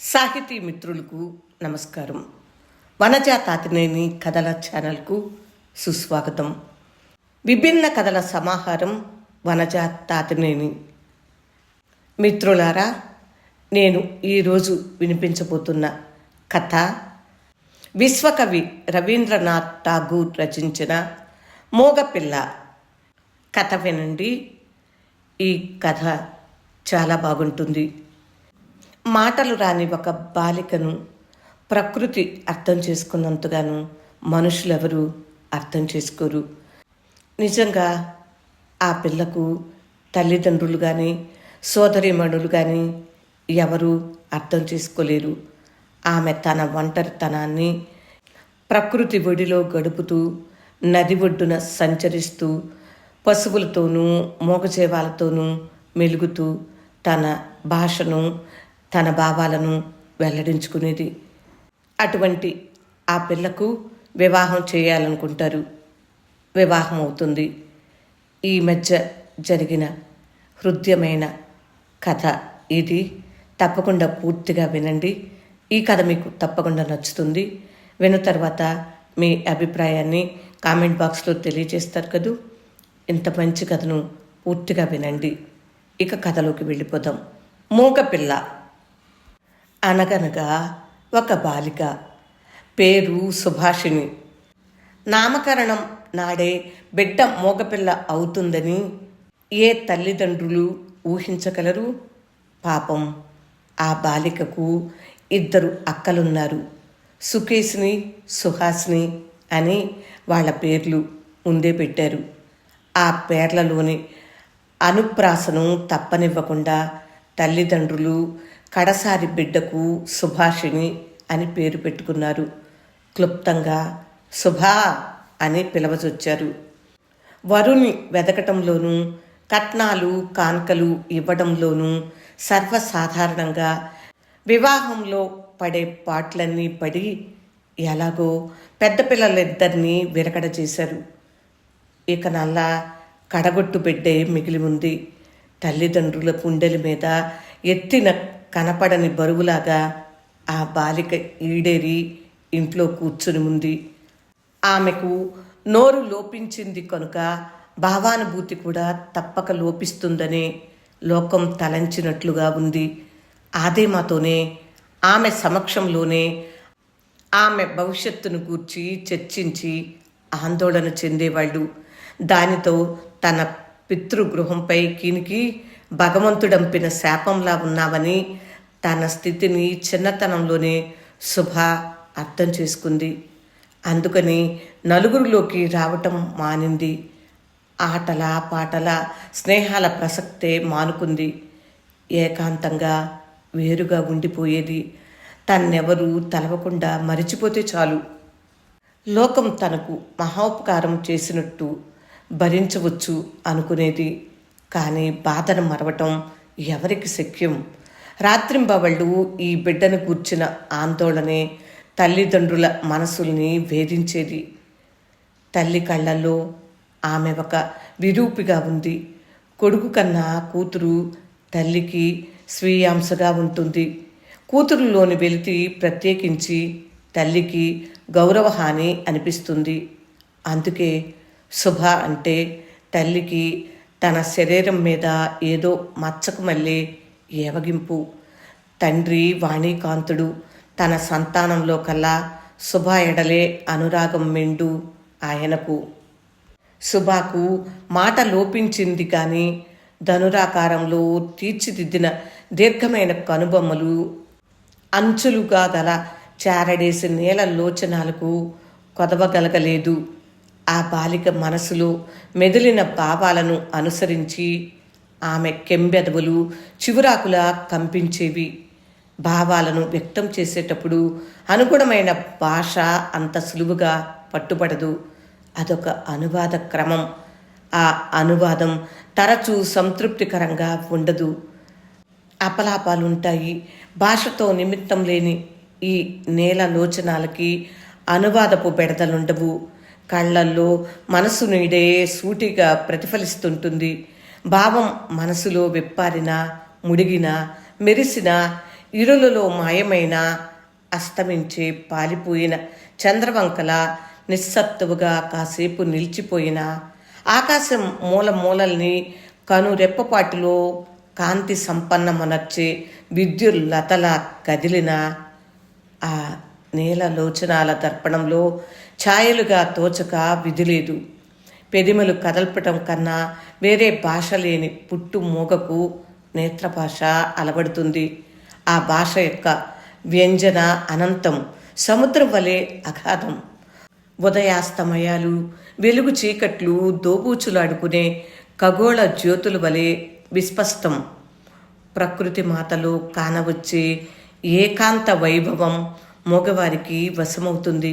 సాహితీ మిత్రులకు నమస్కారం. వనజా తాతినేని కథల ఛానల్కు సుస్వాగతం. విభిన్న కథల సమాహారం వనజా తాతినేని. మిత్రులారా నేను ఈరోజు వినిపించబోతున్న కథ విశ్వకవి రవీంద్రనాథ్ ఠాగూర్ రచించిన మోగపిల్ల. కథ వినండి. ఈ కథ చాలా బాగుంటుంది. మాటలు రాని ఒక బాలికను ప్రకృతి అర్థం చేసుకున్నంతగాను మనుషులెవరూ అర్థం చేసుకోరు. నిజంగా ఆ పిల్లకు తల్లిదండ్రులు కానీ సోదరిమణులు కానీ ఎవరూ అర్థం చేసుకోలేరు. ఆమె తన ఒంటరితనాన్ని ప్రకృతి ఒడిలో గడుపుతూ నది ఒడ్డున సంచరిస్తూ పశువులతోనూ మూగజీవాలతోనూ మెలుగుతూ తన భాషను తన భావాలను వెల్లడించుకునేది. అటువంటి ఆ పిల్లకు వివాహం చేయాలనుకుంటారు. వివాహం అవుతుంది. ఈ మధ్య జరిగిన హృదయమైన కథ ఇది. తప్పకుండా పూర్తిగా వినండి. ఈ కథ మీకు తప్పకుండా నచ్చుతుంది. విన్న తర్వాత మీ అభిప్రాయాన్ని కామెంట్ బాక్స్లో తెలియజేస్తారు కదూ. ఇంత మంచి కథను పూర్తిగా వినండి. ఇక కథలోకి వెళ్ళిపోదాం. మూగపిల్ల. అనగనగా ఒక బాలిక. పేరు సుభాషిణి. నామకరణం నాడే బిడ్డ మోగపిల్ల అవుతుందని ఏ తల్లిదండ్రులు ఊహించగలరు? పాపం. ఆ బాలికకు ఇద్దరు అక్కలున్నారు. సుకేష్ని సుహాస్ని అని వాళ్ళ పేర్లు ముందే పెట్టారు. ఆ పేర్లలోని అనుప్రాసను తప్పనివ్వకుండా తల్లిదండ్రులు కడసారి బిడ్డకు సుభాషిణి అని పేరు పెట్టుకున్నారు. క్లుప్తంగా సుభా అని పిలవజొచ్చారు వరుణి వెదకటంలోనూ కట్నాలు కాన్కలు ఇవ్వడంలోనూ సర్వసాధారణంగా వివాహంలో పడే పాటలన్నీ పడి ఎలాగో పెద్ద పిల్లలిద్దరినీ విరకడ చేశారు. ఇక నల్లా కడగొట్టు బిడ్డే మిగిలి ఉంది తల్లిదండ్రుల కుండెల మీద ఎత్తిన కనపడని బరువులాగా ఆ బాలిక ఈడేరి ఇంట్లో కూర్చుని ఉంది. ఆమెకు నోరు లోపించింది కనుక భావానుభూతి కూడా తప్పక లోపిస్తుందని లోకం తలంచినట్లుగా ఉంది. ఆదేమాతోనే ఆమె సమక్షంలోనే ఆమె భవిష్యత్తును గూర్చి చర్చించి ఆందోళన చెందేవాళ్ళు. దానితో తన పితృగృహంపై కీనికి భగవంతుడంపిన శాపంలా ఉన్నావని తన స్థితిని చిన్నతనంలోనే శుభ అర్థం చేసుకుంది. అందుకని నలుగురిలోకి రావటం మానింది. ఆటల పాటల స్నేహాల ప్రసక్తే మానుకుంది. ఏకాంతంగా వేరుగా ఉండిపోయేది. తన్నెవరూ తలవకుండా మరిచిపోతే చాలు. లోకం తనకు మహోపకారం చేసినట్టు భరించవచ్చు అనుకునేది. కానీ బాధను మరవటం ఎవరికి శక్యం? రాత్రింబవళ్ళు ఈ బిడ్డను కూర్చిన ఆందోళనే తల్లిదండ్రుల మనసుల్ని వేధించేది. తల్లి కళ్ళల్లో ఆమె ఒక విరూపిగా ఉంది. కొడుకు కన్నా కూతురు తల్లికి స్వీయాంశగా ఉంటుంది. కూతురులోని వెలితి ప్రత్యేకించి తల్లికి గౌరవహాని అనిపిస్తుంది. అందుకే శుభ అంటే తల్లికి తన శరీరం మీద ఏదో మచ్చకు మళ్ళీ ఏవగింపు. తండ్రి వాణీకాంతుడు తన సంతానంలో కల్లా శుభ ఎడలే అనురాగం మెండు ఆయనకు. శుభాకు మాట లోపించింది కానీ ధనురాకారంలో తీర్చిదిద్దిన దీర్ఘమైన కనుబొమ్మలు అంచులుగా గల చారడేసి నేల లోచనాలకు కొదవగలగలేదు. ఆ బాలిక మనసులో మెదిలిన భావాలను అనుసరించి ఆమె కెంబెదవులు చివురాకులా కంపించేవి. భావాలను వ్యక్తం చేసేటప్పుడు అనుగుణమైన భాష అంత సులువుగా పట్టుబడదు. అదొక అనువాద క్రమం. ఆ అనువాదం తరచూ సంతృప్తికరంగా ఉండదు. అపలాపాలుంటాయి. భాషతో నిమిత్తం లేని ఈ నేల లోచనాలకి అనువాదపు బెడదలుండవు. కళ్ళల్లో మనసు నీడే సూటిగా ప్రతిఫలిస్తుంటుంది. భావం మనసులో విప్పారిన ముడిగిన మెరిసిన ఇరులలో మాయమైన అస్తమించే పాలిపోయిన చంద్రవంకల నిస్సత్తువుగా కాసేపు నిలిచిపోయిన ఆకాశం మూల మూలల్ని కను రెప్పపాటిలో కాంతి సంపన్నమనర్చే విద్యుల్లతలా కదిలిన ఆ నేల లోచనాల దర్పణంలో ఛాయలుగా తోచక విధిలేదు. పెదిమలు కదల్పటం కన్నా వేరే భాష లేని పుట్టు మూగకు నేత్రభాష అలవడుతుంది. ఆ భాష యొక్క వ్యంజన అనంతం సముద్రం వలె అగాధం ఉదయాస్తమయాలు వెలుగు చీకట్లు దోబూచులాడుకునే ఖగోళ జ్యోతుల వలె విస్పష్టం. ప్రకృతి మాతలో కానవచ్చే ఏకాంత వైభవం మగవారికి వశమవుతుంది.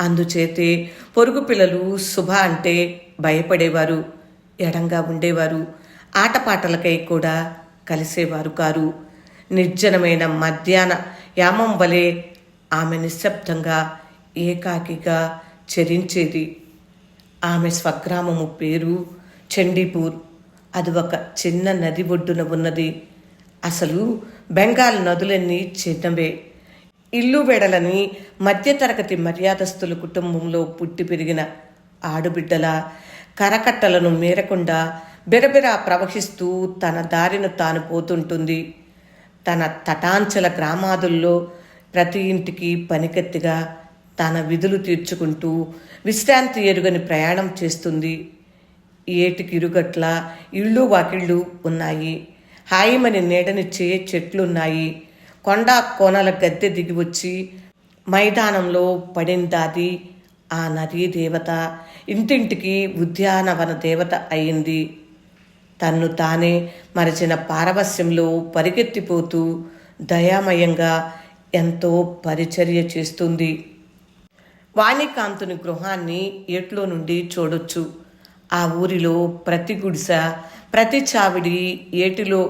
అందుచేతే పొరుగు పిల్లలు శుభ అంటే భయపడేవారు ఎడంగా ఉండేవారు ఆటపాటలకై కూడా కలిసేవారు కారు. నిర్జనమైన మధ్యాహ్న యామం వలె ఆమె నిశ్శబ్దంగా ఏకాకిగా చరించేది. ఆమె స్వగ్రామము పేరు చండీపూర్. అది ఒక చిన్న నది ఒడ్డున ఉన్నది. అసలు బెంగాల్ నదులన్నీ చిన్నవే. ఇల్లు వెడలని మధ్యతరగతి మర్యాదస్తుల కుటుంబంలో పుట్టి పెరిగిన ఆడుబిడ్డల కరకట్టలను మేరకుండా బిరబిరా ప్రవహిస్తూ తన దారిన తాను పోతుంటుంది. తన తటాంచల గ్రామాదుల్లో ప్రతి ఇంటికి పనికెత్తిగా తన విధులు తీర్చుకుంటూ విశ్రాంతి ఎరుగని ప్రయాణం చేస్తుంది. ఏటికి ఇరుగట్ల ఇళ్ళు వాకిళ్ళు ఉన్నాయి. హాయిమని నీడనిచ్చే చెట్లున్నాయి. కొండ కోనల గద్దె దిగి వచ్చి మైదానంలో పడిందాది ఆ నదీ దేవత. ఇంటింటికి ఉద్యానవన దేవత అయింది. తన్ను తానే మరచిన పారవస్యంలో పరిగెత్తిపోతూ దయామయంగా ఎంతో పరిచర్య చేస్తుంది. వాణికాంతుని గృహాన్ని ఏట్లో నుండి చూడొచ్చు. ఆ ఊరిలో ప్రతి గుడిస ప్రతి చావిడి ఏటిలో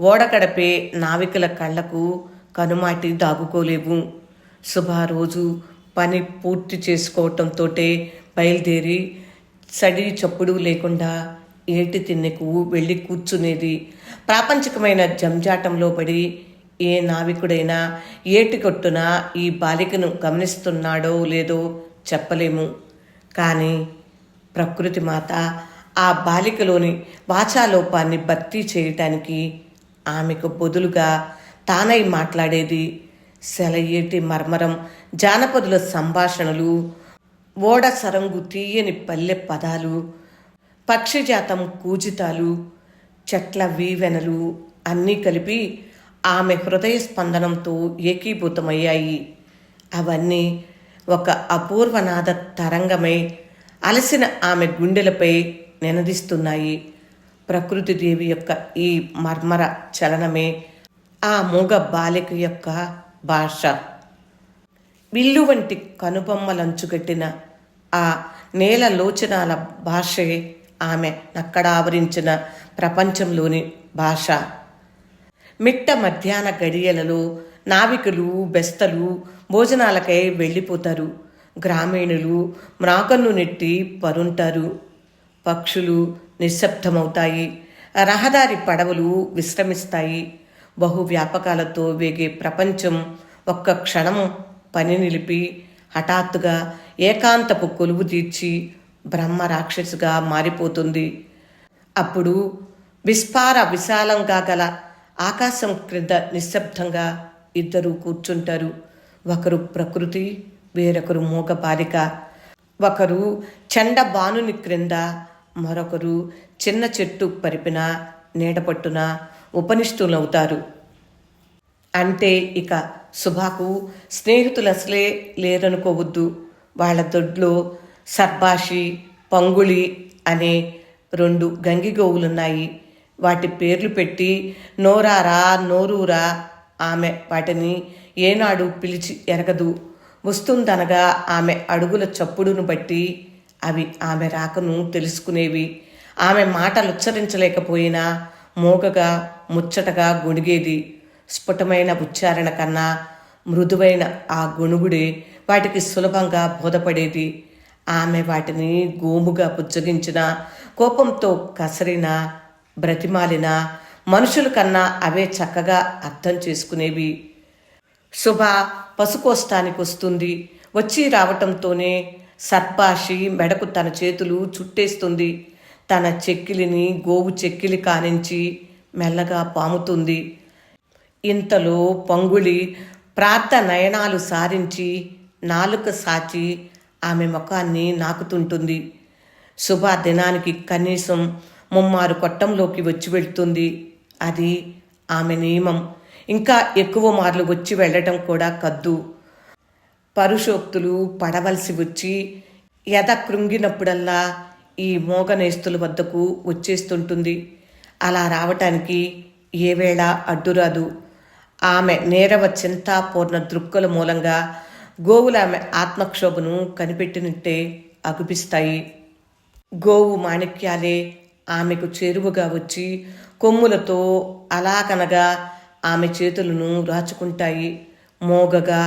ఓడగడపే నావికుల కళ్ళకు కనుమాటి దాగుకోలేవు. శుభా రోజు పని పూర్తి చేసుకోవటంతోటే బయలుదేరి సడి చప్పుడు లేకుండా ఏటి తిన్నెకు వెళ్ళి కూర్చునేది. ప్రాపంచికమైన జంజాటంలో పడి ఏ నావికుడైనా ఏటి కొట్టున ఈ బాలికను గమనిస్తున్నాడో లేదో చెప్పలేము. కానీ ప్రకృతి మాత ఆ బాలికలోని వాచాలోపాన్ని భర్తీ చేయటానికి ఆమెకు బదులుగా తానై మాట్లాడేది. సెలయేటి మర్మరం జానపదుల సంభాషణలు ఓడ సరంగు తీయని పల్లె పదాలు పక్షిజాతం కూజితాలు చెట్ల వీవెనలు అన్నీ కలిపి ఆమె హృదయ స్పందనంతో ఏకీభూతమయ్యాయి. అవన్నీ ఒక అపూర్వనాద తరంగమై అలసిన ఆమె గుండెలపై నినదిస్తున్నాయి. ప్రకృతి దేవి యొక్క ఈ మర్మర చలనమే ఆ మూగ బాలిక యొక్క భాష. విల్లు వంటి కనుబొమ్మలంచుగట్టిన ఆ నేల లోచనాల భాషే ఆమె అక్కడ ఆవరించిన ప్రపంచంలోని భాష. మిట్ట మధ్యాహ్న గడియలలో నావికులు బెస్తలు భోజనాలకై వెళ్ళిపోతారు. గ్రామీణులు మ్రాకన్ను నెట్టి పరుంటారు. పక్షులు నిశ్శబ్దమవుతాయి. రహదారి పడవలు విశ్రమిస్తాయి. బహు వ్యాపకాలతో వేగే ప్రపంచం ఒక్క క్షణం పని నిలిపి హఠాత్తుగా ఏకాంతపు కొలువు తీర్చి బ్రహ్మ రాక్షసుగా మారిపోతుంది. అప్పుడు విస్పార విశాలంగా గల ఆకాశం క్రింద నిశ్శబ్దంగా ఇద్దరు కూర్చుంటారు. ఒకరు ప్రకృతి వేరొకరు మూగ బాలిక ఒకరు చండ బానుని క్రింద మరొకరు చిన్న చెట్టు పరిపిన నీడపట్టున ఉపనిష్ఠులవుతారు అంటే ఇక సుభాకు స్నేహితులు అసలే లేరనుకోవద్దు. వాళ్ళ దొడ్లో సర్బాషి పంగుళి అనే రెండు గంగిగోవులున్నాయి వాటి పేర్లు పెట్టి నోరారా నోరూరా ఆమె వాటిని ఏనాడు పిలిచి ఎరగదు. వస్తుందనగా ఆమె అడుగుల చప్పుడును బట్టి అవి ఆమె రాకను తెలుసుకునేవి. ఆమె మాటలు ఉచ్చరించలేకపోయినా మోగగా ముచ్చటగా గొణిగేది. స్ఫుటమైన ఉచ్చారణ కన్నా మృదువైన ఆ గొణుగుడే వాటికి సులభంగా బోధపడేది. ఆమె వాటిని గోముగా పుచ్చగించిన కోపంతో కసరిన బ్రతిమాలిన మనుషుల కన్నా అవే చక్కగా అర్థం చేసుకునేవి. శుభ పశుకోస్తానికి వస్తుంది. వచ్చి రావటంతోనే సర్పాషి మెడకు తన చేతులు చుట్టేస్తుంది. తన చెక్కిలిని గోవు చెక్కిలి కానించి మెల్లగా పాముతుంది. ఇంతలో పొంగుళి ప్రార్థ నయనాలు సారించి నాలుక సాచి ఆమె ముఖాన్ని నాకుతుంటుంది. శుభ దినానికి కనీసం ముమ్మారు కొట్టంలోకి వచ్చి వెళ్తుంది. అది ఆమె నియమం. ఇంకా ఎక్కువ మార్లు వచ్చి వెళ్ళటం కూడా కద్దు. పరుషోక్తులు పడవలసి వచ్చి ఎద కృంగినప్పుడల్లా ఈ మోగనేస్తుల వద్దకు వచ్చేస్తుంటుంది. అలా రావటానికి ఏ వేళ అడ్డురాదు ఆమె నేరవ చింతాపూర్ణ దృక్కుల మూలంగా గోవులు ఆమె ఆత్మక్షోభను కనిపెట్టినట్టే అగుపిస్తాయి. గోవు మాణిక్యాలే ఆమెకు చేరువగా వచ్చి కొమ్ములతో అలాగనగా ఆమె చేతులను రాచుకుంటాయి. మోగగా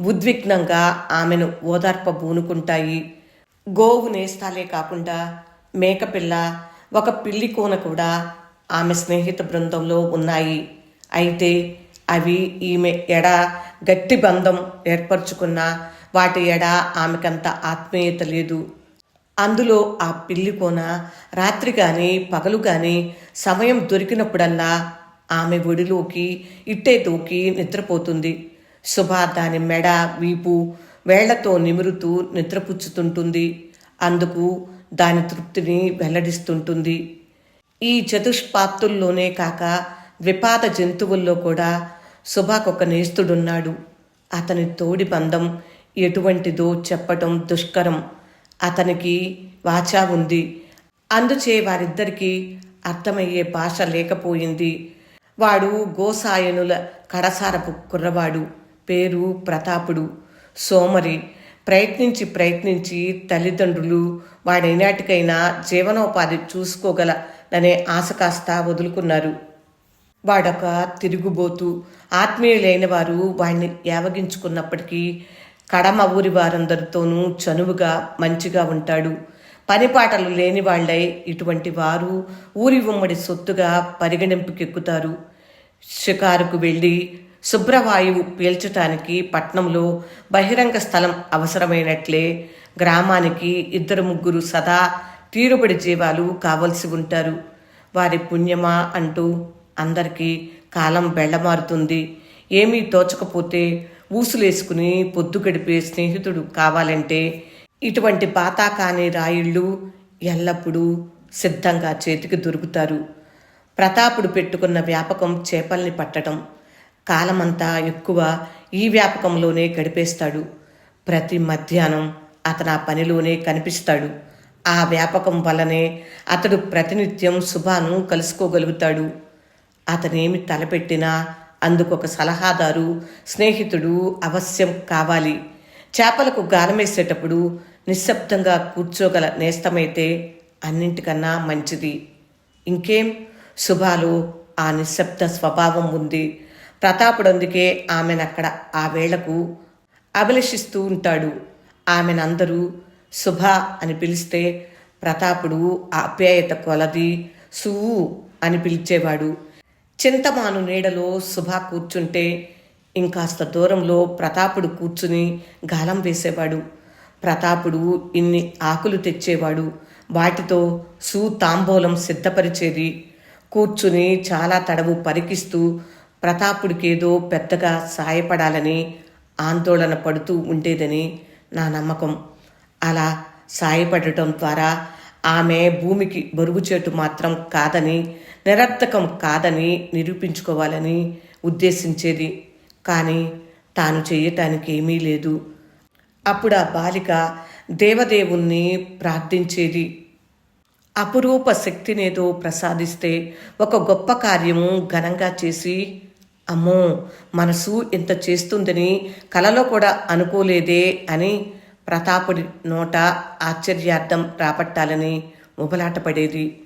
ఉద్విగ్నంగా ఆమెను ఓదార్ప బూనుకుంటాయి గోవు నేస్తాలే కాకుండా మేకపిల్ల ఒక పిల్లి కోన కూడా ఆమె స్నేహిత బృందంలో ఉన్నాయి. అయితే అవి ఈమె ఎడ గట్టి బంధం ఏర్పరచుకున్న వాటి ఎడ ఆమెకంత ఆత్మీయత లేదు. అందులో ఆ పిల్లి కోన రాత్రి కానీ పగలు కానీ సమయం దొరికినప్పుడల్లా ఆమె ఒడిలోకి ఇట్టే తోకి నిద్రపోతుంది. శుభ దాని మెడ వీపు వేళ్ళతో నిమురుతూ నిద్రపుచ్చుతుంటుంది. అందుకు దాని తృప్తిని వెల్లడిస్తుంటుంది. ఈ చతుష్పాప్తుల్లోనే కాక ద్విపాద జంతువుల్లో కూడా శుభాకొక నేస్తుడున్నాడు. అతని తోడి బంధం ఎటువంటిదో చెప్పటం దుష్కరం. అతనికి వాచా ఉంది. అందుచే వారిద్దరికీ అర్థమయ్యే భాష లేకపోయింది. వాడు గోసాయనుల కడసారపు కుర్రవాడు పేరు ప్రతాపుడు. సోమరి ప్రయత్నించి ప్రయత్నించి తల్లిదండ్రులు వాడైనాటికైనా జీవనోపాధి చూసుకోగల అనే ఆశ కాస్త వదులుకున్నారు. వాడొక తిరుగుబోతు ఆత్మీయులైన వారు వాడిని యావగించుకున్నప్పటికీ కడమ ఊరి వారందరితోనూ చనువుగా మంచిగా ఉంటాడు. పనిపాటలు లేని వాళ్ళై ఇటువంటి వారు ఊరి ఉమ్మడి సొత్తుగా పరిగణింపుకెక్కుతారు. షికారుకు వెళ్ళి శుభ్రవాయువు పీల్చటానికి పట్నంలో బహిరంగ స్థలం అవసరమైనట్లే గ్రామానికి ఇద్దరు ముగ్గురు సదా తీరుబడి జీవాలు కావలసి ఉంటారు. వారి పుణ్యమా అంటూ అందరికీ కాలం బెళ్ళమారుతుంది. ఏమీ తోచకపోతే ఊసులేసుకుని పొద్దు గడిపే స్నేహితుడు కావాలంటే ఇటువంటి పాతాకాని రాయిళ్ళు ఎల్లప్పుడూ సిద్ధంగా చేతికి దొరుకుతారు. ప్రతాపుడు పెట్టుకున్న వ్యాపకం చేపల్ని పట్టడం. కాలమంతా ఎక్కువ ఈ వ్యాపకంలోనే గడిపేస్తాడు. ప్రతి మధ్యాహ్నం అతను ఆ పనిలోనే కనిపిస్తాడు. ఆ వ్యాపకం వలనే అతడు ప్రతినిత్యం శుభాను కలుసుకోగలుగుతాడు. అతనేమి తలపెట్టినా అందుకొక సలహాదారు స్నేహితుడు అవశ్యం కావాలి. చేపలకు గానమేసేటప్పుడు నిశ్శబ్దంగా కూర్చోగల నేస్తమైతే అన్నింటికన్నా మంచిది. ఇంకేం? శుభాలో ఆ నిశ్శబ్ద స్వభావం ఉంది. ప్రతాపుడందుకే ఆమెనక్కడ ఆ వేళకు అభిలషిస్తూ ఉంటాడు. ఆమెనందరూ శుభ అని పిలిస్తే ప్రతాపుడు ఆప్యాయత కొలది సువ్వు అని పిలిచేవాడు. చింతమాను నీడలో శుభ కూర్చుంటే ఇంకాస్త దూరంలో ప్రతాపుడు కూర్చుని గాలం వేసేవాడు. ప్రతాపుడు ఇన్ని ఆకులు తెచ్చేవాడు. వాటితో సూ తాంబూలం సిద్ధపరిచేది. కూర్చుని చాలా తడవు పరికిస్తూ ప్రతాపుడికేదో పెద్దగా సాయపడాలని ఆందోళన పడుతూ ఉండేదని నా నమ్మకం. అలా సాయపడటం ద్వారా ఆమె భూమికి బరువుచేటు మాత్రం కాదని నిరర్థకం కాదని నిరూపించుకోవాలని ఉద్దేశించేది. కానీ తాను చేయటానికి ఏమీ లేదు. అప్పుడు ఆ బాలిక దేవదేవుణ్ణి ప్రార్థించేది. అపురూప శక్తినేదో ప్రసాదిస్తే ఒక గొప్ప కార్యము ఘనంగా చేసి అమ్మో మనసు ఇంత చేస్తుందని కలలో కూడా అనుకోలేదే అని ప్రతాపుడి నోట ఆశ్చర్యార్థం రాపట్టాలని ముబలాటపడేది.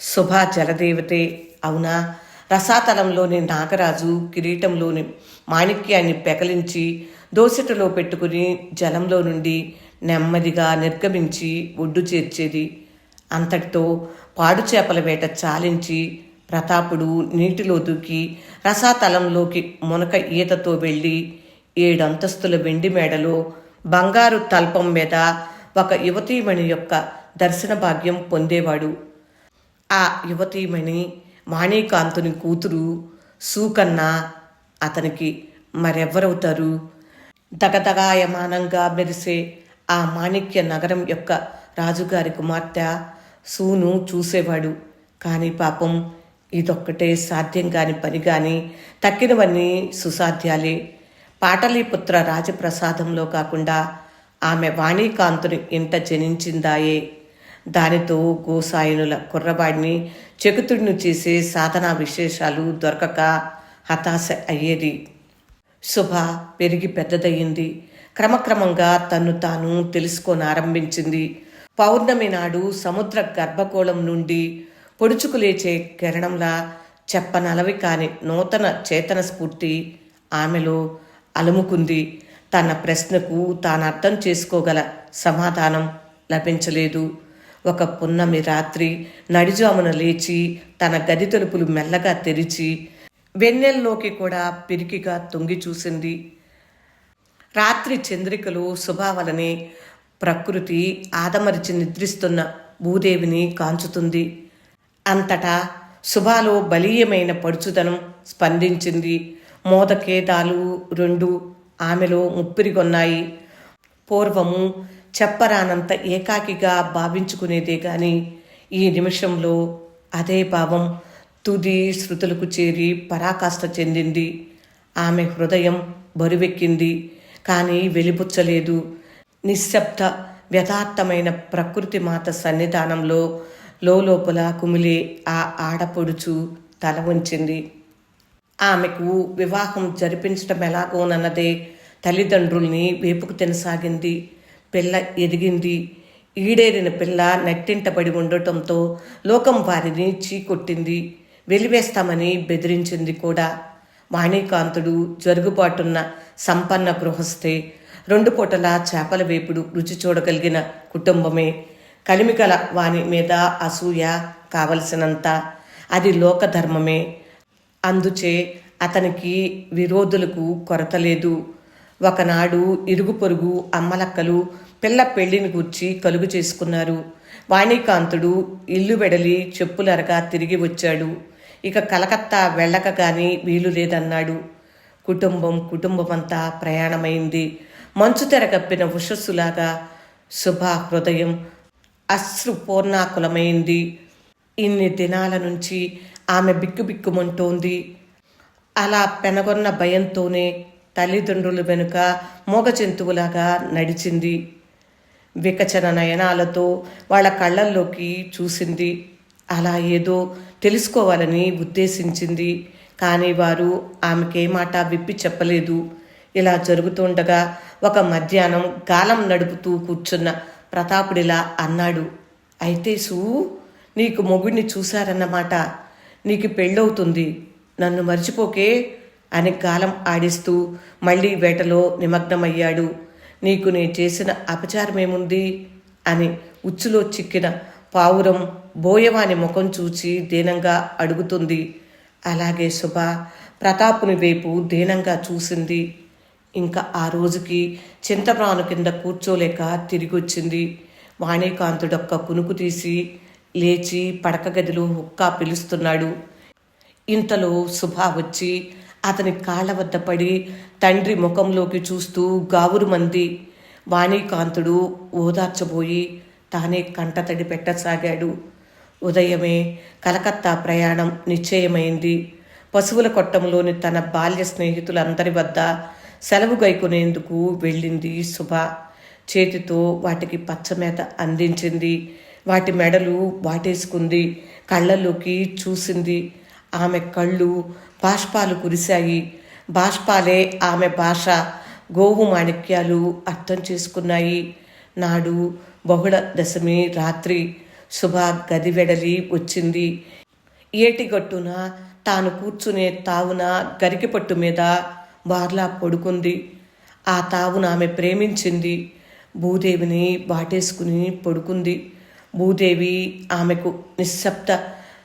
శుభ జలదేవతే అవునా? రసాతలంలోని నాగరాజు కిరీటంలోని మాణిక్యాన్ని పెకలించి దోసిటలో పెట్టుకుని జలంలో నుండి నెమ్మదిగా నిర్గమించి ఒడ్డు చేర్చేది. అంతటితో పాడు చేపల వేట చాలించి ప్రతాపుడు నీటిలో దూకి రసాతలంలోకి మునక ఈతతో వెళ్ళి ఏడంతస్తుల వెండి మేడలో బంగారు తల్పం మీద ఒక యువతీమణి యొక్క దర్శన భాగ్యం పొందేవాడు. ఆ యువతీమణి మాణికాంతుని కూతురు సూకన్న అతనికి మరెవ్వరవుతారు? దగదగాయమానంగా మెరిసే ఆ మాణిక్య నగరం యొక్క రాజుగారి కుమార్తె సూను చూసేవాడు. కానీ పాపం ఇదొక్కటే సాధ్యం కాని పని కానీ తక్కినవన్నీ సుసాధ్యాలే. పాటలీపుత్ర రాజప్రసాదంలో కాకుండా ఆమె వాణీకాంతుని ఇంట జనించిందాయే. దానితో గోసాయనుల కుర్రవాడిని చెకుతుడిని చేసే సాధనా విశేషాలు దొరకక హతాశ అయ్యేది. శుభ పెరిగి పెద్దదయ్యింది. క్రమక్రమంగా తన్ను తాను తెలుసుకోనారంభించింది. పౌర్ణమి నాడు సముద్ర గర్భగోళం నుండి పొడుచుకు లేచే కిరణంలా చెప్పనలవి కాని నూతన చేతన స్ఫూర్తి ఆమెలో అలుముకుంది. తన ప్రశ్నకు తాను అర్థం చేసుకోగల సమాధానం లభించలేదు. ఒక పున్నమి రాత్రి నడిజామున లేచి తన గది తలుపులు మెల్లగా తెరిచి వెన్నెల్లోకి కూడా పిరికిగా తొంగి చూసింది. రాత్రి చంద్రికలు శుభావలనే ప్రకృతి ఆదమరిచి నిద్రిస్తున్న భూదేవిని కాంచుతుంది. అంతటా శుభాలో బలీయమైన పడుచుదనం స్పందించింది. మోదకేదాలు రెండు ఆమెలో ముప్పిరిగొన్నాయి పూర్వము చెప్పరానంత ఏకాకిగా భావించుకునేదే గాని ఈ నిమిషంలో అదే భావం తుది శృతులకు చేరి పరాకాష్ట చెందింది. ఆమె హృదయం బరువెక్కింది కానీ వెలిబుచ్చలేదు. నిశ్శబ్ద వ్యథార్థమైన ప్రకృతి మాత సన్నిధానంలో లోపల కుమిలే ఆ ఆడపొడుచు తల ఉంచింది ఆమెకు వివాహం జరిపించటం ఎలాగోనన్నదే తల్లిదండ్రుల్ని వేపుకు తినసాగింది. పిల్ల ఎదిగింది. ఈడేరిన పిల్ల నెట్టింటబడి ఉండటంతో లోకం వారిని చీకొట్టింది. వెలివేస్తామని బెదిరించింది కూడా. వాణికాంతుడు జరుగుబాటున్న సంపన్న గృహస్థే. రెండు పూటల చేపల వేపుడు రుచి చూడగలిగిన కుటుంబమే. కలిమికల వాని మీద అసూయ కావలసినంత. అది లోకధర్మమే. అందుచే అతనికి విరోధులకు కొరత లేదు. ఒకనాడు ఇరుగు పొరుగు అమ్మలక్కలు పిల్ల పెళ్ళిని గూర్చి కలుగు చేసుకున్నారు. వాణికాంతుడు ఇల్లు వెడలి చెప్పులరగా తిరిగి వచ్చాడు. ఇక కలకత్తా వెళ్ళక గాని వీలు లేదన్నాడు. కుటుంబం కుటుంబమంతా ప్రయాణమైంది. మంచు తెరగప్పిన ఉషస్సులాగా శుభ హృదయం అశ్రుపూర్ణాకులమైంది. ఇన్ని దినాల నుంచి ఆమె బిక్కుబిక్కుమంటోంది అలా పెనగొన్న భయంతోనే తల్లిదండ్రుల వెనుక మూగ జంతువులాగా నడిచింది. వికచన నయనాలతో వాళ్ళ కళ్ళల్లోకి చూసింది. అలా ఏదో తెలుసుకోవాలని ఉద్దేశించింది. కానీ వారు ఆమెకే మాట విప్పి చెప్పలేదు. ఇలా జరుగుతుండగా ఒక మధ్యాహ్నం గాలం నడుపుతూ కూర్చున్న ప్రతాపుడిలా అన్నాడు. అయితే సూ నీకు మొగుడిని చూశారన్నమాట. నీకు పెళ్ళవుతుంది. నన్ను మర్చిపోకే అని గాలం ఆడిస్తూ మళ్ళీ వేటలో నిమగ్నమయ్యాడు. నీకు నేను చేసిన అపచారమేముంది? అని ఉచ్చులో చిక్కిన పావురం బోయవాని ముఖం చూచి దీనంగా అడుగుతుంది. అలాగే శుభ ప్రతాపుని వైపు దీనంగా చూసింది. ఇంకా ఆ రోజుకి చింతప్రాను కింద కూర్చోలేక తిరిగొచ్చింది. వాణికాంతుడొక్క కునుకు తీసి లేచి పడక గదిలో హుక్కా పిలుస్తున్నాడు. ఇంతలో సుభా వచ్చి అతని కాళ్ళ వద్ద పడి తండ్రి ముఖంలోకి చూస్తూ గావురు మంది వాణికాంతుడు ఓదార్చబోయి తానే కంటతడి పెట్టసాగాడు. ఉదయమే కలకత్తా ప్రయాణం నిశ్చయమైంది. పశువుల కొట్టంలోని తన బాల్య స్నేహితులందరి వద్ద సెలవు గైకొనేందుకు వెళ్ళింది శుభ చేతితో వాటికి పచ్చమేత అందించింది. వాటి మెడలు వాటేసుకుంది కళ్ళల్లోకి చూసింది. ఆమె కళ్ళు బాష్పాలు కురిశాయి. బాష్పాలే ఆమె భాష. గోవు మాణిక్యాలు అర్థం చేసుకున్నాయి. నాడు బహుళ దశమి రాత్రి శుభ గది వెడలి వచ్చింది. ఏటిగట్టున తాను కూర్చునే తావున గరికిపట్టు మీద బార్లా పడుకుంది. ఆ తావున ఆమె ప్రేమించింది. భూదేవిని బాటేసుకుని పడుకుంది. భూదేవి ఆమెకు నిశ్శబ్ద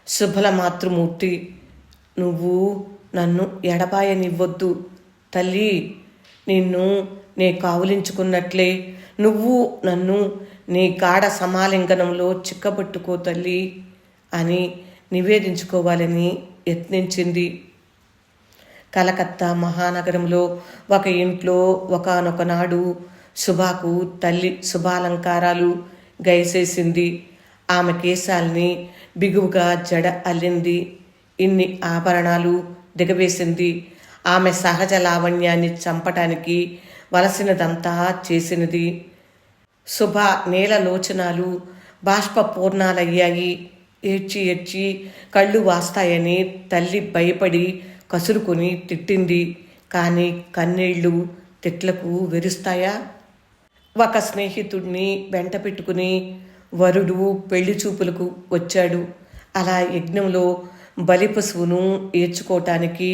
శుభల మాతృమూర్తి. నువ్వు నన్ను ఎడబాయనివ్వొద్దు తల్లి. నిన్ను నే కావులించుకున్నట్లే. నువ్వు నన్ను నీ కాడ సమాలింగనంలో చిక్కబెట్టుకో తల్లి అని నివేదించుకోవాలని యత్నించింది. కలకత్తా మహానగరంలో ఒక ఇంట్లో ఒకనొకనాడు సుభాకు శుభాకు తల్లి శుభాలంకారాలు గైసేసింది. ఆమె కేశాల్ని బిగువుగా జడ అల్లింది. ఇన్ని ఆభరణాలు దిగవేసింది. ఆమె సహజ లావణ్యాన్ని చంపటానికి వలసినదంతా చేసినది. శుభ నీలలోచనాలు బాష్ప పూర్ణాలయ్యాయి ఏడ్చి ఏడ్చి కళ్ళు వాస్తాయని తల్లి భయపడి కసురుకొని తిట్టింది. కానీ కన్నీళ్ళు తిట్లకు వెరుస్తాయా? ఒక స్నేహితుడిని వెంట పెట్టుకుని వరుడు పెళ్ళి చూపులకు వచ్చాడు. అలా యజ్ఞంలో బలి పశువును ఏర్చుకోవటానికి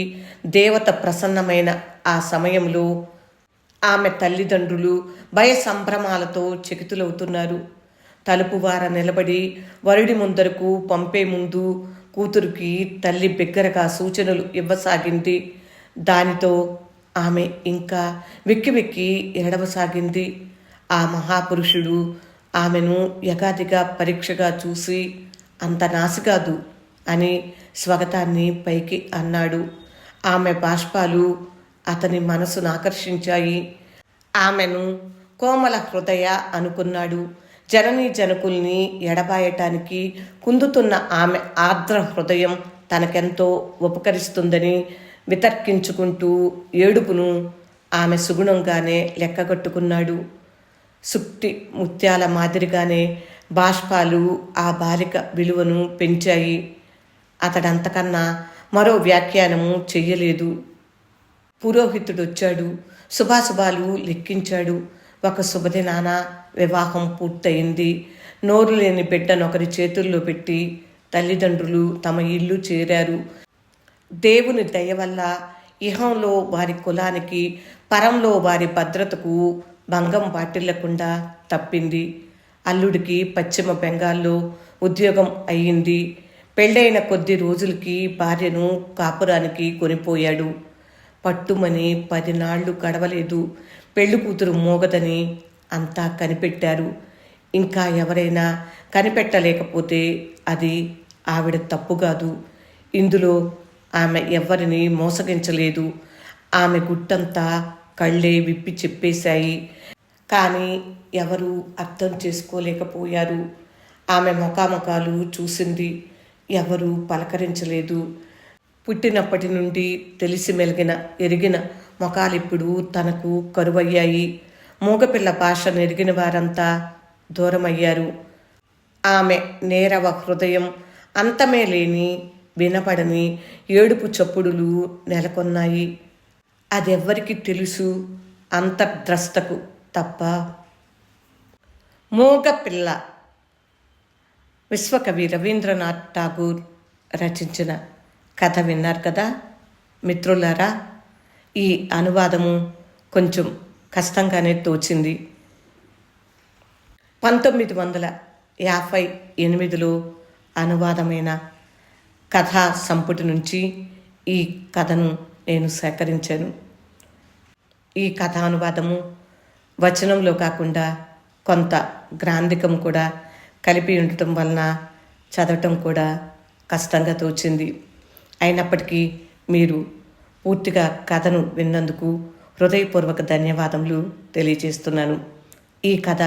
దేవత ప్రసన్నమైన ఆ సమయంలో ఆమె తల్లిదండ్రులు భయ సంభ్రమాలతో చకితులవుతున్నారు. తలుపు వార నిలబడి వరుడి ముందరకు పంపే ముందు కూతురికి తల్లి బిగ్గరగా సూచనలు ఇవ్వసాగింది. దానితో ఆమె ఇంకా వెక్కి వెక్కి ఏడవసాగింది. ఆ మహాపురుషుడు ఆమెను యగాదిగా పరీక్షగా చూసి అంత నాసికాదు అని స్వగతాన్ని పైకి అన్నాడు. ఆమె బాష్పాలు అతని మనసును ఆకర్షించాయి. ఆమెను కోమల హృదయ అనుకున్నాడు. జననీ జనకుల్ని ఎడబాయటానికి కుందుతున్న ఆమె ఆర్ద్ర హృదయం తనకెంతో ఉపకరిస్తుందని వితర్కించుకుంటూ ఏడుపును ఆమె సుగుణంగానే లెక్కగట్టుకున్నాడు. సుక్తి ముత్యాల మాదిరిగానే బాష్పాలు ఆ బాలిక విలువను పెంచాయి. అతడంతకన్నా మరో వ్యాఖ్యానము చెయ్యలేదు. పురోహితుడొచ్చాడు. శుభాశుభాలు లెక్కించాడు. ఒక శుభదినాన వివాహం పూర్తయింది. నోరు లేని బిడ్డనొకరి చేతుల్లో పెట్టి తల్లిదండ్రులు తమ ఇల్లు చేరారు. దేవుని దయ వల్ల ఇహంలో వారి కులానికి పరంలో వారి భద్రతకు భంగం వాటిల్లకుండా తప్పింది. అల్లుడికి పశ్చిమ బెంగాల్లో ఉద్యోగం అయ్యింది. పెళ్ళైన కొద్ది రోజులకి భార్యను కాపురానికి కొనిపోయాడు. పట్టుమని పది నాళ్ళు గడవలేదు. పెళ్ళి కూతురు మోగదని అంతా కనిపెట్టారు. ఇంకా ఎవరైనా కనిపెట్టలేకపోతే అది ఆవిడ తప్పు కాదు. ఇందులో ఆమె ఎవరిని మోసగించలేదు. ఆమె గుట్టంతా కళ్ళే విప్పి చెప్పేశాయి. కానీ ఎవరు అర్థం చేసుకోలేకపోయారు. ఆమె ముఖాముఖాలు చూసింది. ఎవరు పలకరించలేదు. పుట్టినప్పటి నుండి తెలిసి మెలిగిన ఎరిగిన ముఖాలిప్పుడు తనకు కరువయ్యాయి. మూగపిల్ల భాష నెరిగిన వారంతా దూరమయ్యారు. ఆమె నేరవ హృదయం అంతమే లేని వినపడని ఏడుపు చప్పుడులు నెలకొన్నాయి. అదెవ్వరికి తెలుసు? అంతర్ద్రస్తకు తప్ప. మూగపిల్ల. విశ్వకవి రవీంద్రనాథ్ ఠాగూర్ రచించిన కథ విన్నారు కదా? మిత్రులారా ఈ అనువాదము కొంచెం కష్టంగానే తోచింది. పంతొమ్మిది వందల యాభై ఎనిమిదిలో అనువాదమైన కథా సంపుటి నుంచి ఈ కథను నేను సేకరించాను. ఈ కథానువాదము వచనంలో కాకుండా కొంత గ్రాంధికం కూడా కలిపి ఉండటం వలన చదవటం కూడా కష్టంగా తోచింది. అయినప్పటికీ మీరు పూర్తిగా కథను విన్నందుకు హృదయపూర్వక ధన్యవాదములు తెలియజేస్తున్నాను. ఈ కథ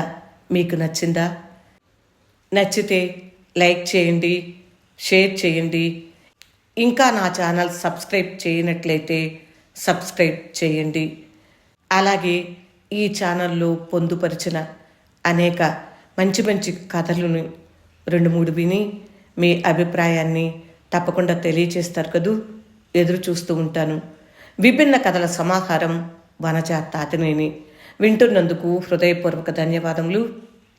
మీకు నచ్చిందా? నచ్చితే లైక్ చేయండి షేర్ చేయండి ఇంకా నా ఛానల్ సబ్స్క్రైబ్ చేయనట్లయితే సబ్స్క్రైబ్ చేయండి. అలాగే ఈ ఛానల్లో పొందుపరిచిన అనేక మంచి మంచి కథలను రెండు మూడు విని మీ అభిప్రాయాన్ని తప్పకుండా తెలియచేస్తారు కదూ? ఎదురు చూస్తూ ఉంటాను. విభిన్న కథల సమాహారం వనజ తాతినేని వింటున్నందుకు హృదయపూర్వక ధన్యవాదములు.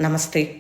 నమస్తే.